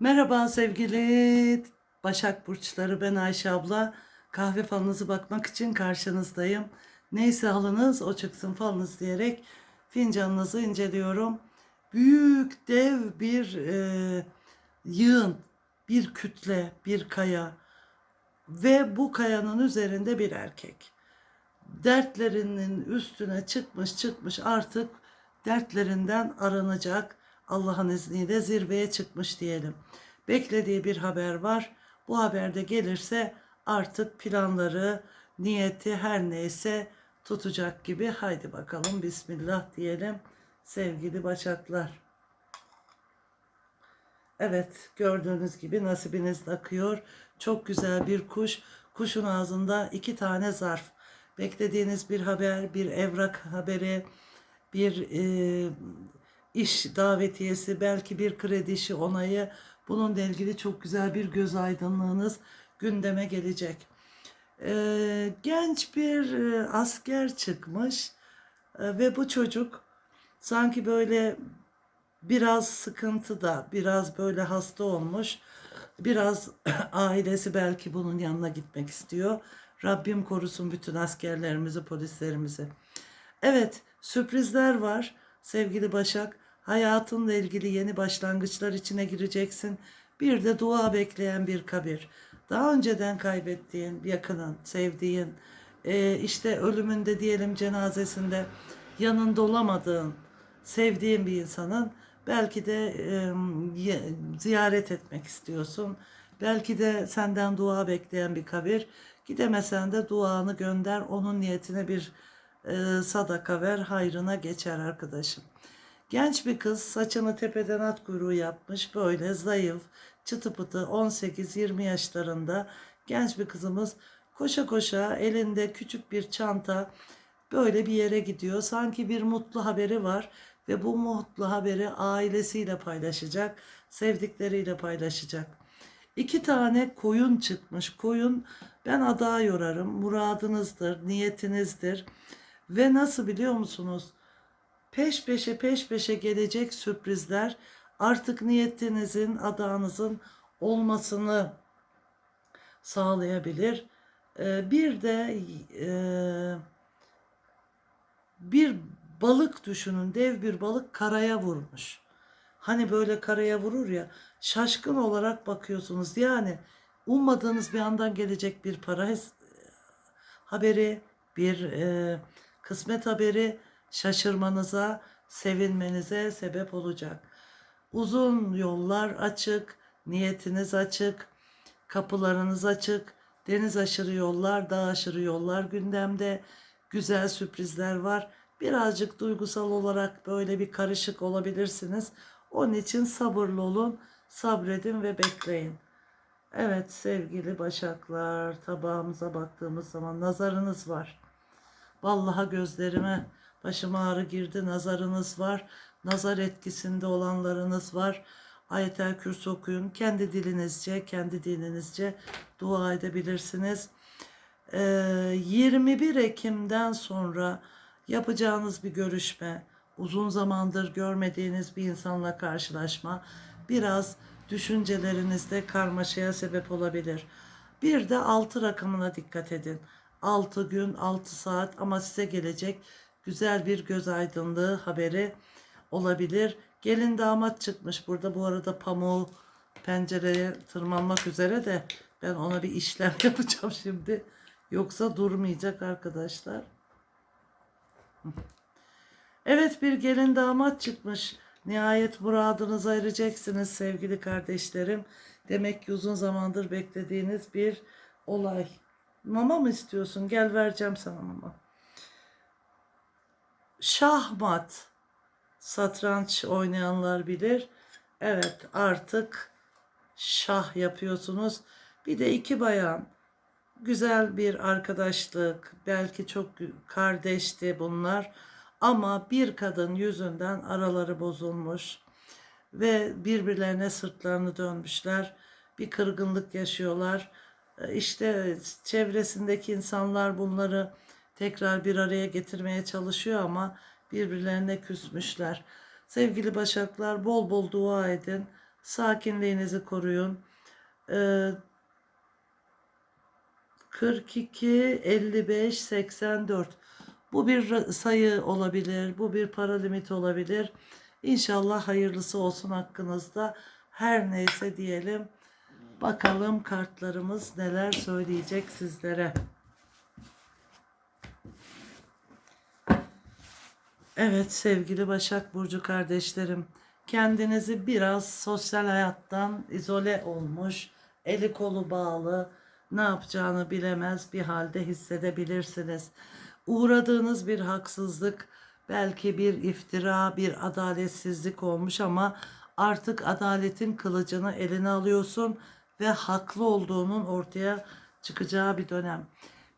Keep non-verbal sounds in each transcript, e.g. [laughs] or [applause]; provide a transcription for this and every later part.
Merhaba sevgili Başak Burçları ben Ayşe abla. Kahve falınızı bakmak için karşınızdayım. Neyse halınız o çıksın falınız diyerek fincanınızı inceliyorum. Büyük dev bir e, yığın, bir kütle, bir kaya ve bu kayanın üzerinde bir erkek. Dertlerinin üstüne çıkmış çıkmış artık dertlerinden aranacak. Allah'ın izniyle zirveye çıkmış diyelim. Beklediği bir haber var. Bu haberde gelirse artık planları, niyeti her neyse tutacak gibi. Haydi bakalım Bismillah diyelim sevgili başaklar. Evet gördüğünüz gibi nasibiniz akıyor. Çok güzel bir kuş. Kuşun ağzında iki tane zarf. Beklediğiniz bir haber, bir evrak haberi, bir e, iş davetiyesi, belki bir kredi işi onayı. Bununla ilgili çok güzel bir göz aydınlığınız gündeme gelecek. E, genç bir e, asker çıkmış e, ve bu çocuk sanki böyle biraz sıkıntıda, biraz böyle hasta olmuş. Biraz [clears throat] ailesi belki bunun yanına gitmek istiyor. Rabbim korusun bütün askerlerimizi, polislerimizi. Evet, sürprizler var sevgili Başak. Hayatınla ilgili yeni başlangıçlar içine gireceksin. Bir de dua bekleyen bir kabir. Daha önceden kaybettiğin, yakının, sevdiğin, e, işte ölümünde diyelim cenazesinde yanında olamadığın, sevdiğin bir insanın belki de ziyaret etmek istiyorsun. Belki de senden dua bekleyen bir kabir. Gidemesen de duanı gönder, onun niyetine bir e, sadaka ver, hayrına geçer arkadaşım. Genç bir kız saçını tepeden at kuyruğu yapmış, böyle zayıf, çıtı pıtı 18-20 yaşlarında genç bir kızımız koşa koşa elinde küçük bir çanta böyle bir yere gidiyor. Sanki bir mutlu haberi var ve bu mutlu haberi ailesiyle paylaşacak, sevdikleriyle paylaşacak. İki tane koyun çıkmış. Koyun ben adağa yorarım. Muradınızdır, niyetinizdir. Ve nasıl biliyor musunuz? Peş peşe peş peşe gelecek sürprizler artık niyetinizin, adağınızın olmasını sağlayabilir. Ee, bir de e, bir balık düşünün, dev bir balık karaya vurmuş. Hani böyle karaya vurur ya, şaşkın olarak bakıyorsunuz. Yani ummadığınız bir andan gelecek bir para haberi, bir e, kısmet haberi şaşırmanıza, sevinmenize sebep olacak. Uzun yollar açık, niyetiniz açık, kapılarınız açık, deniz aşırı yollar, dağ aşırı yollar gündemde, güzel sürprizler var. Birazcık duygusal olarak böyle bir karışık olabilirsiniz. Onun için sabırlı olun, sabredin ve bekleyin. Evet sevgili başaklar, tabağımıza baktığımız zaman nazarınız var. Vallahi gözlerime başıma ağrı girdi. Nazarınız var. Nazar etkisinde olanlarınız var. Ayetel Kürsü okuyun. Kendi dilinizce, kendi dininizce dua edebilirsiniz. Ee, 21 Ekim'den sonra yapacağınız bir görüşme, uzun zamandır görmediğiniz bir insanla karşılaşma, biraz düşüncelerinizde karmaşaya sebep olabilir. Bir de 6 rakamına dikkat edin. 6 gün, 6 saat ama size gelecek güzel bir göz aydınlığı haberi olabilir. Gelin damat çıkmış burada. Bu arada pamuğu pencereye tırmanmak üzere de ben ona bir işlem [laughs] yapacağım şimdi. Yoksa durmayacak arkadaşlar. Evet bir gelin damat çıkmış. Nihayet muradınıza ereceksiniz sevgili kardeşlerim. Demek ki uzun zamandır beklediğiniz bir olay. Mama mı istiyorsun? Gel vereceğim sana mama. Şahmat. Satranç oynayanlar bilir. Evet artık şah yapıyorsunuz. Bir de iki bayan. Güzel bir arkadaşlık. Belki çok kardeşti bunlar. Ama bir kadın yüzünden araları bozulmuş ve birbirlerine sırtlarını dönmüşler. Bir kırgınlık yaşıyorlar. E, İşte çevresindeki insanlar bunları tekrar bir araya getirmeye çalışıyor ama birbirlerine küsmüşler. Sevgili Başaklar bol bol dua edin. Sakinliğinizi koruyun. Ee, 42, 55, 84. Bu bir sayı olabilir, bu bir para limiti olabilir. İnşallah hayırlısı olsun hakkınızda. Her neyse diyelim. Bakalım kartlarımız neler söyleyecek sizlere. Evet sevgili Başak Burcu kardeşlerim. Kendinizi biraz sosyal hayattan izole olmuş, eli kolu bağlı, ne yapacağını bilemez bir halde hissedebilirsiniz. Uğradığınız bir haksızlık, belki bir iftira, bir adaletsizlik olmuş ama artık adaletin kılıcını eline alıyorsun ve haklı olduğunun ortaya çıkacağı bir dönem.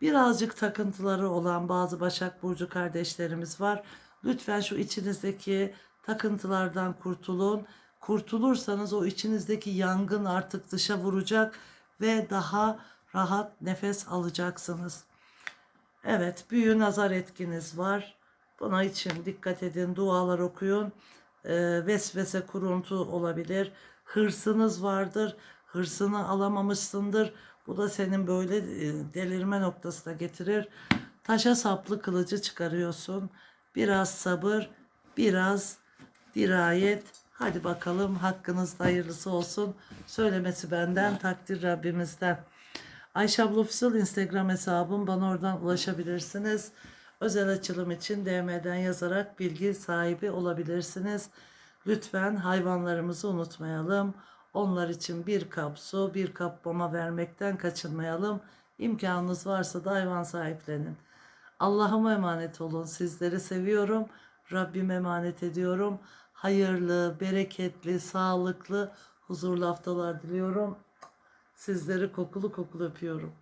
Birazcık takıntıları olan bazı Başak Burcu kardeşlerimiz var. Lütfen şu içinizdeki takıntılardan kurtulun. Kurtulursanız o içinizdeki yangın artık dışa vuracak ve daha rahat nefes alacaksınız. Evet, büyü nazar etkiniz var. Buna için dikkat edin, dualar okuyun. Ee, vesvese kuruntu olabilir. Hırsınız vardır. Hırsını alamamışsındır. Bu da senin böyle e, delirme noktasına getirir. Taşa saplı kılıcı çıkarıyorsun. Biraz sabır, biraz dirayet. Hadi bakalım hakkınızda hayırlısı olsun. Söylemesi benden, takdir Rabbimizden. Ayşe abla Official Instagram hesabım. Bana oradan ulaşabilirsiniz. Özel açılım için DM'den yazarak bilgi sahibi olabilirsiniz. Lütfen hayvanlarımızı unutmayalım. Onlar için bir kap su, bir kap mama vermekten kaçınmayalım. İmkanınız varsa da hayvan sahiplenin. Allah'ıma emanet olun. Sizleri seviyorum. Rabbime emanet ediyorum. Hayırlı, bereketli, sağlıklı, huzurlu haftalar diliyorum. Sizleri kokulu kokulu öpüyorum.